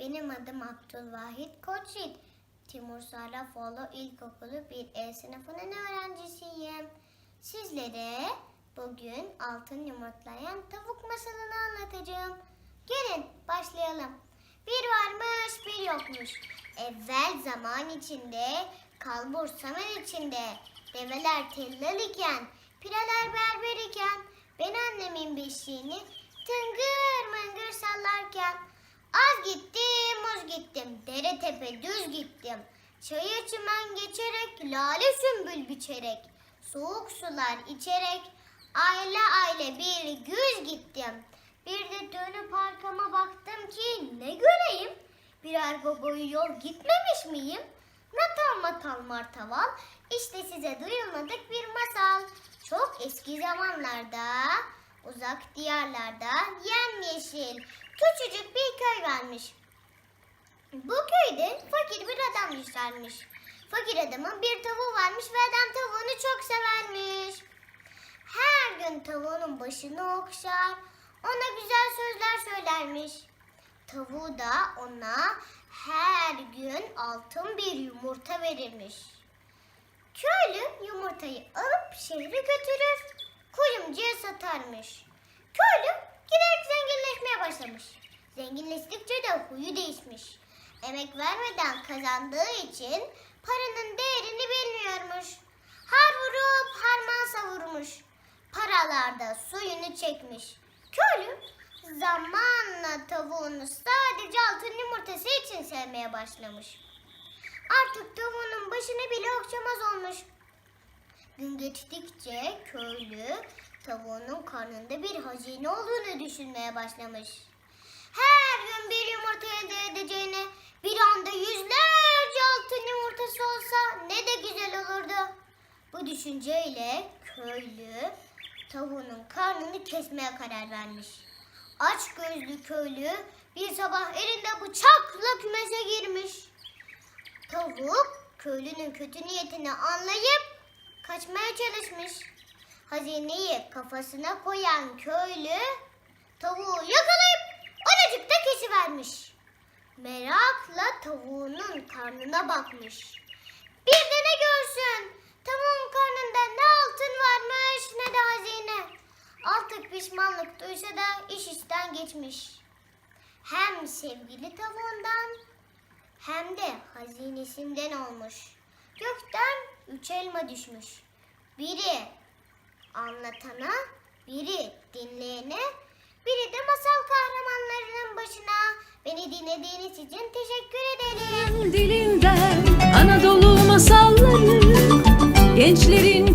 Benim adım Abdülvahit Koçit. Timur Sarafoğlu İlkokulu 1E sınıfının öğrencisiyim. Sizlere bugün altın yumurtlayan tavuk masalını anlatacağım. Gelin başlayalım. Bir varmış bir yokmuş. Evvel zaman içinde, kalbur saman içinde, develer tellal iken, pireler berber iken, ben annemin beşiğini tıngır mıngır sallarken, az gittim uz gittim, dere tepe düz gittim. Çayır çimen geçerek, lale sümbül biçerek, soğuk sular içerek, aile aile bir güz gittim. Bir de dönüp arkama baktım ki ne göreyim? Birer boyu yol gitmemiş miyim? Natal matal martaval işte size duyulmadık bir masal. Çok eski zamanlarda uzak diyarlarda yemyeşil küçücük bir köy varmış. Bu köyde fakir bir adam yaşarmış. Fakir adamın bir tavuğu varmış ve adam tavuğunu çok severmiş. Her gün tavuğunun başını okşar, ona güzel sözler söylermiş. Tavuğu da ona her gün altın bir yumurta verirmiş. Köylü yumurtayı alıp şehre götürür, kuyumcuya satarmış. Köylü giderek zenginleşmeye başlamış. Zenginleştikçe de huyu değişmiş. Emek vermeden kazandığı için paranın değerini bilmiyormuş. Har vurup harman savurmuş. Paralarda suyunu çekmiş. Zamanla tavuğunu sadece altın yumurtası için sevmeye başlamış. Artık tavuğunun başını bile okşamaz olmuş. Gün geçtikçe köylü tavuğunun karnında bir hazine olduğunu düşünmeye başlamış. Her gün bir yumurta elde edeceğine bir anda yüzlerce altın yumurtası olsa ne de güzel olurdu. Bu düşünceyle köylü tavuğunun karnını kesmeye karar vermiş. Aç gözlü köylü bir sabah elinde bıçakla kümese girmiş. Tavuk köylünün kötü niyetini anlayıp kaçmaya çalışmış. Hazineyi kafasına koyan köylü tavuğu yakalayıp oracıkta kesivermiş. Merakla tavuğunun karnına bakmış. Bir de ne görsün? Tavuğun karnında ne altın varmış ne de hazine. Artık pişmanlık duysa da iş işten geçmiş. Hem sevgili tavuğundan hem de hazinesinden olmuş. Gökten üç elma düşmüş. Biri anlatana, biri dinleyene, biri de masal kahramanlarının başına. Beni dinlediğiniz için teşekkür ederim. dilinden Anadolu masalları gençleri